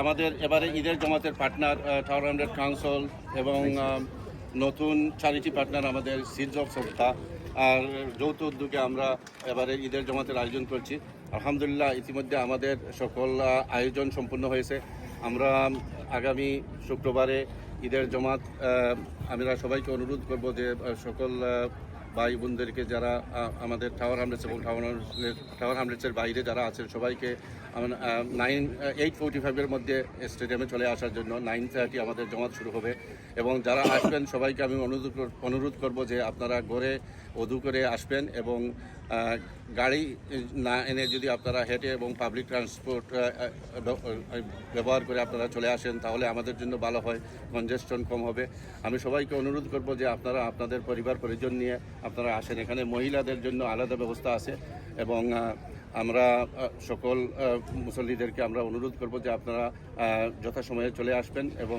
আমাদের এবারে ঈদের জমাতের পার্টনার টাওয়ার হান্ড্রেড কাউন্সিল এবং নতুন চ্যারিটি পার্টনার আমাদের অফ সংস্থা আর যৌথ উদ্যোগে আমরা এবারে ঈদের জমাতের আয়োজন করছি। আলহামদুলিল্লাহ ইতিমধ্যে আমাদের সকল আয়োজন সম্পূর্ণ হয়েছে। আমরা আগামী শুক্রবারে ঈদের জমাত আমরা সবাইকে অনুরোধ করব যে সকল ভাই বোনদেরকে যারা আমাদের টাওয়ার হামলেটস এবং টাওয়ার হামলেটসের বাইরে যারা আছেন সবাইকে নাইন এইট ফোর্টি ফাইভের মধ্যে স্টেডিয়ামে চলে আসার জন্য নাইন থার্টি আমাদের জমাত শুরু হবে। এবং যারা আসবেন, সবাইকে আমি অনুরোধ অনুরোধ করব যে আপনারা ঘরে অধু করে আসবেন এবং গাড়ি, না এনে যদি আপনারা হেঁটে এবং পাবলিক ট্রান্সপোর্ট ব্যবহার করে আপনারা চলে আসেন, তাহলে আমাদের জন্য ভালো হয় কনজেশন কম হবে। আমি সবাইকে অনুরোধ করব যে আপনারা আপনাদের পরিবার, পরিজন নিয়ে আপনারা আসেন। এখানে মহিলাদের জন্য আলাদা ব্যবস্থা আছে এবং আমরা সকল মুসল্লিদেরকে আমরা অনুরোধ করব যে আপনারা যথাসময়ে চলে আসবেন এবং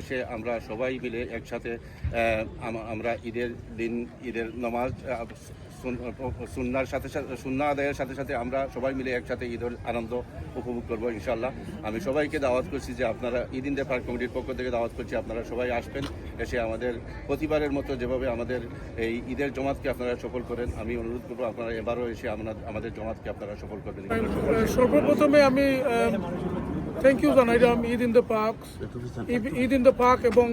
এসে আমরা সবাই মিলে একসাথে আমরা ঈদের দিন, ঈদের নমাজ সুন্নার সাথে সাথে, সুন্না আদায়ের সাথে সাথে আমরা সবাই মিলে একসাথে ঈদের আনন্দ উপভোগ করব ইনশাল্লাহ আমি সবাইকে দাওয়াত করছি যে আপনারা ঈদ ইন পার্ক কমিটির পক্ষ থেকে দাওয়াত করছি, আপনারা সবাই আসবেন, এসে আমাদের প্রতিবারের মতো যেভাবে আমাদের এই ঈদের জমাতকে আপনারা সফল করেন, আমি অনুরোধ করব আপনারা এবারও এসে আমাদের জমাতকে আপনারা সফল করবেন সর্বপ্রথমে আমি thank you জানাইলাম Eid in the park, Eid in the park এবং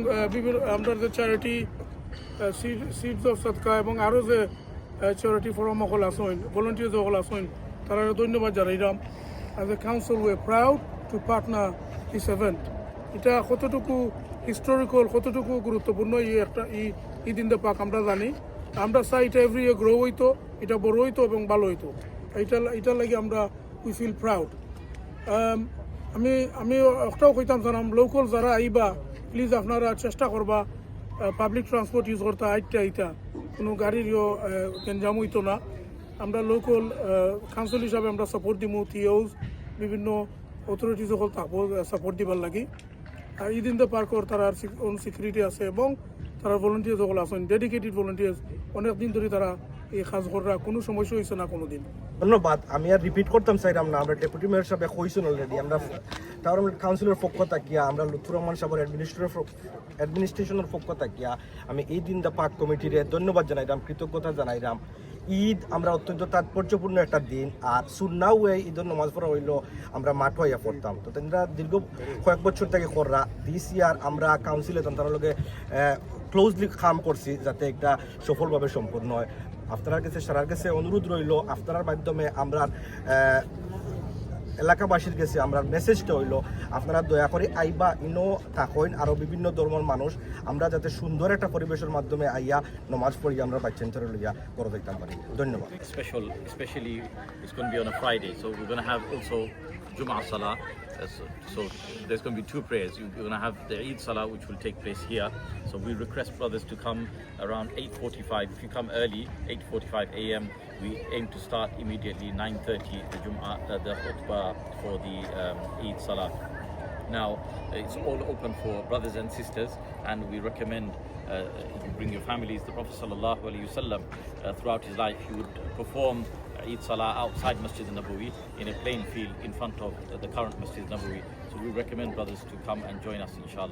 আমরা যে চ্যারিটি সিডস অফ সৎকা এবং আরও যে চ্যারিটি ফরম সকল আসইন ভলেন্টিয়ার্স সকল আসইন তারা ধন্যবাদ জানাইলাম as a council we proud to partner this event এটা কতটুকু হিস্টোরিক্যাল কতটুকু গুরুত্বপূর্ণ, এই একটা ই ঈদ ইন দ্য পার্ক আমরা জানি। আমরা চাই এটা এভরি ইয়ার গ্রো হইতো, এটা বড় হইতো এবং ভালো হইতো। এটা এটা লাগে আমরা উই ফিল প্রাউড আমি আমি একটাও কইতাম, জানাম লোকাল যারা আইবা প্লিজ আপনারা চেষ্টা করবা। পাবলিক ট্রান্সপোর্ট ইউজ করতে আইতে আইতা। কোনো গাড়ির ইয়ো গেঞ্জাম হইতো না। আমরা লোকাল কাউন্সিল হিসাবে আমরা সাপোর্ট দিমু টিওজ বিভিন্ন অথরিটি সকল সাপোর্ট দিবার লাগি। আর ঈদ ইন দ্য পার্কর তার ওন সিকিউরিটি আছে এবং তারা ভলেন্টিয়ার সকল আছেন ডেডিকেটেড ভলেন্টিয়ার্স অনেক দিন ধরে তারা এই কাজ করা কোনো সমস্যা হয়েছে না কোনো দিন ধন্যবাদ। আমি আর রিপিট করতাম চাইলাম না আমরা ডেপুটি মেয়র সাহেব কইছেন অলরেডি আমরা টাউন কাউন্সিলের পক্ষ থাকিয়া, আমরা লুৎফুর রহমান সাহেবের অ্যাডমিনিস্ট্রেটর অ্যাডমিনিস্ট্রেশনের পক্ষ থাকিয়া, আমি এই দিন দা পাক কমিটিরে ধন্যবাদ জানাইলাম কৃতজ্ঞতা জানাইলাম ঈদ আমরা অত্যন্ত তাৎপর্যপূর্ণ একটা দিন, আর সুন্নাও ঈদের নমাজ পড়া হইল আমরা মাঠ হইয়া পড়তাম। তো তারা দীর্ঘ কয়েক বছর থেকে কররা দিস ইয়ার আমরা কাউন্সিলে তার লগে ক্লোজলি কাম করছি যাতে একটা সফলভাবে সম্পূর্ণ হয়। আপনার কাছে সারার কাছে অনুরোধ রইল, আপনার মাধ্যমে আমরা এলাকাবাসীর কাছে আমরা মেসেজটা হইল, আপনারা দয়া করে আইবা, ইনো থাকেন আরও বিভিন্ন ধর্মের মানুষ, আমরা যাতে সুন্দর একটা পরিবেশের মাধ্যমে আইয়া নমাজ পড়ি, আমরা বাচ্চান্তরে লইয়া করে দেখতাম পারি ধন্যবাদ। Special specially it's gone be on a Friday so we have also Jum'ah Salah. Uh, So, there's going to be two prayers. You- You're going to have the Eid Salah, which will take place here. So we request brothers to come around 8:45. If you come early, 8:45 a.m. We aim to start immediately 9:30 the Jum'ah, uh, the khutbah for the um, Eid Salah. Now, it's all open for brothers and sisters, and we recommend uh, you bring your families. The Prophet sallallahu alaihi wasallam, uh, throughout his life, he would perform Eid Salah outside Masjid Nabawi in a plain field in front of the current Masjid Nabawi. So we recommend brothers to come and join us, inshallah.